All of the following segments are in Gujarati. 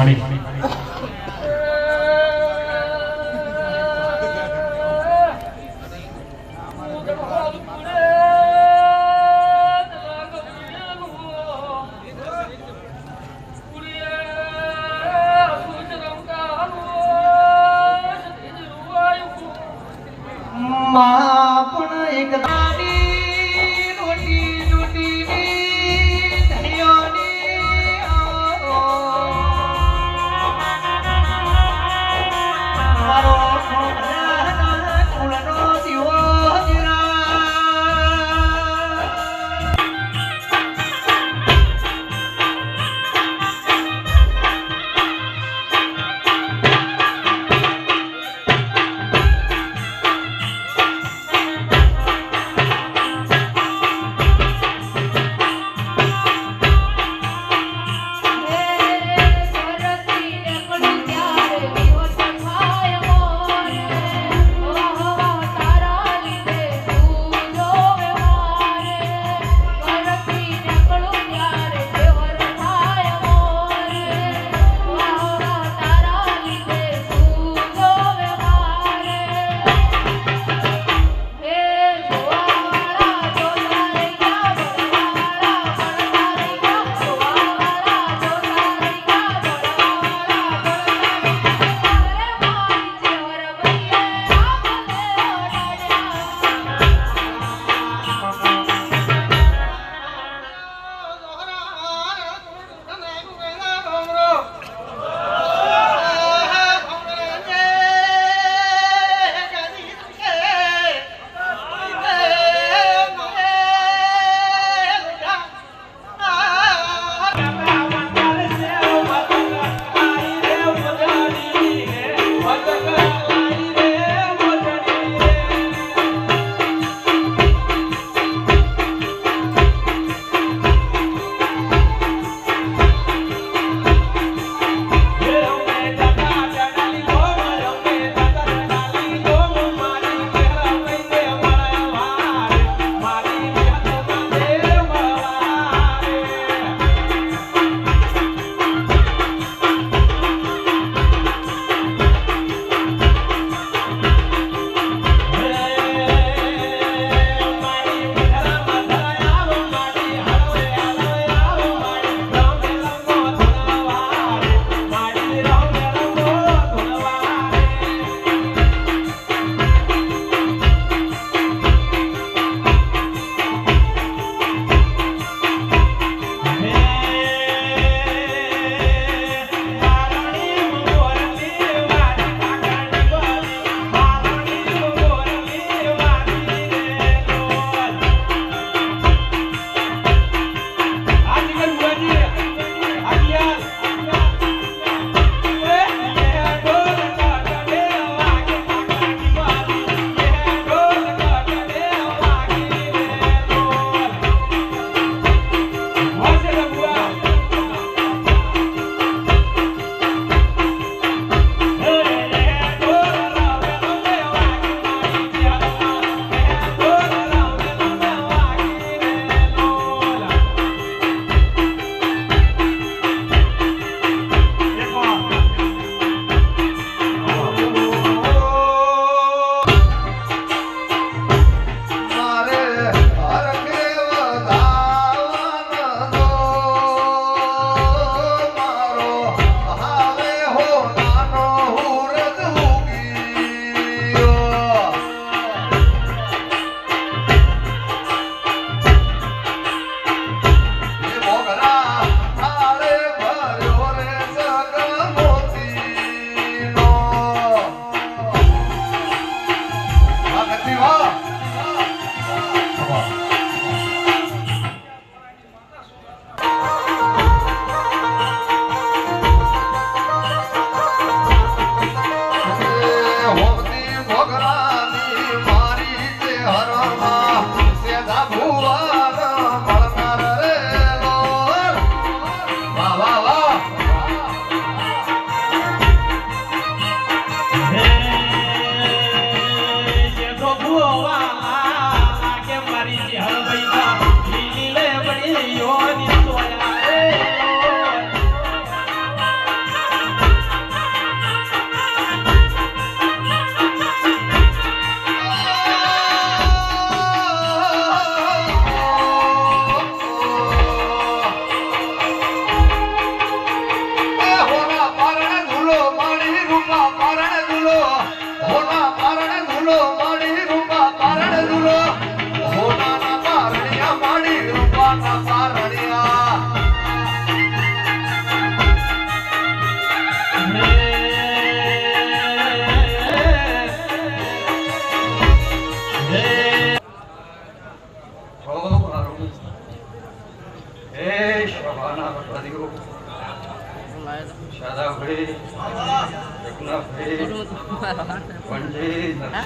પાણી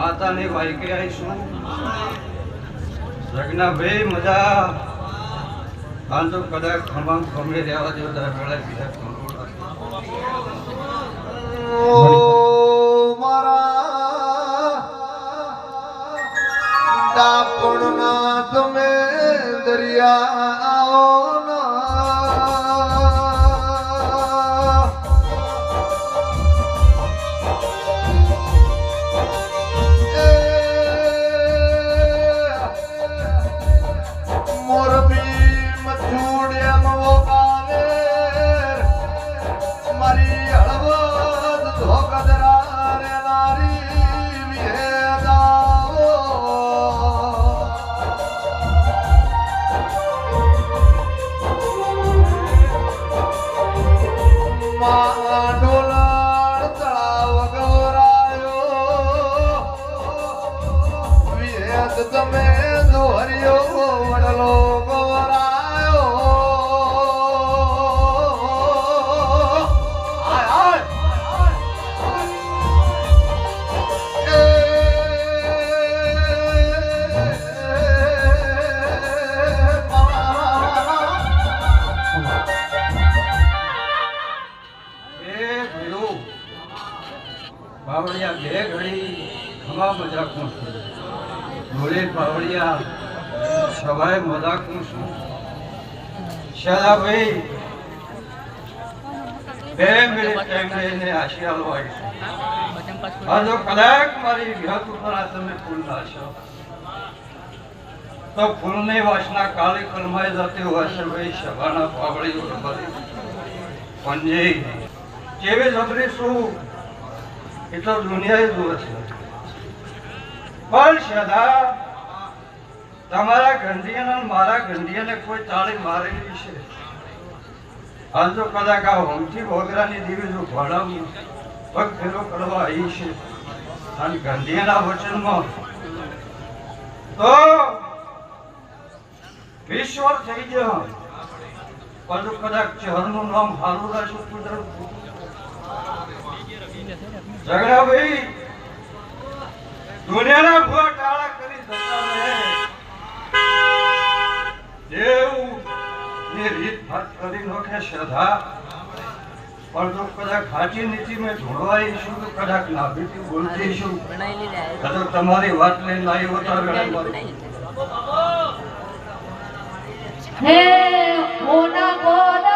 માતાની વાયકે આવીશું રગના ભાઈ મજા તો કદાચ ખમા ખમે રહેવા જેવો દર વેળે બીજા ખમોડા. ડાપણના તમે દરિયા તમે ફૂલ ફૂલની વાસના કાળી કલમાઈ જતી હોય ભાઈ, સભાના શું? એ તો દુનિયાએ જુએ છે. પણ સદા તમારા અને મારા ગંધિયાને કોઈ તાળી મારેલી છે? હાલ તો કદાચ આ હોમથી વગરાની દીવી ભણાવું પગ ફેરો કરવા આવી છે. અને ગાંધીના વચનમાં તો ઈશ્વર થઈ ગયો. પણ કદાચ ચહરનું નામ હારું રાખ્યું કુદરત ઝઘડાભાઈ દુનિયાના ભૂવા ટાળા કરી જતા રહે દેવની રીત ભાત કરી નોખે શ્રદ્ધા. પણ જો કદાચ ખાચી નીતિ મેં ઢોળવાઈશું તો કદાચ નાભીથી બોલતીશું તમારી વાત લઈને આવ્યો તો મારી. હે ઓના ગોદડીએ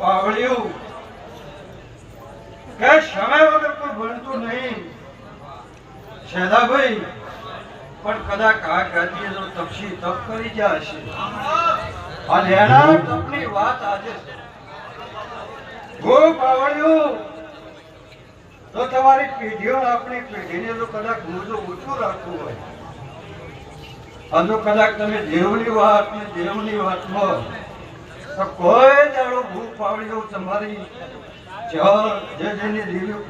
પાવળિયું. કે સમય વગર કોઈ ભણતું નહીં. શેદાભાઈ પણ કદાચ આ ગાદીએ જો તપસી તપ કરી ગયા હશે. અને તપની વાત આજે ગો પાવળ્યું, તો તમારી પેઢીઓ આપણી પેઢીને જો કદાચ મોજો ઓછું રાખવું હોય. અને કદાચ તમે દેવની વાત ને દેવની વાતમાં તો કોઈ ભૂખ પાવડી દઉં તમારી જે જેની દેવી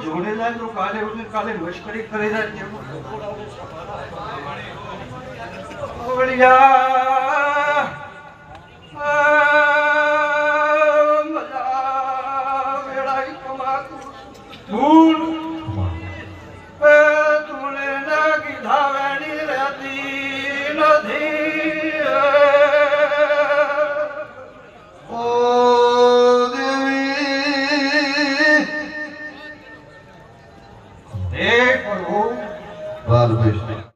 જોડે જાય તો કાલે કાલે મશ્કરી કરી જાય મજા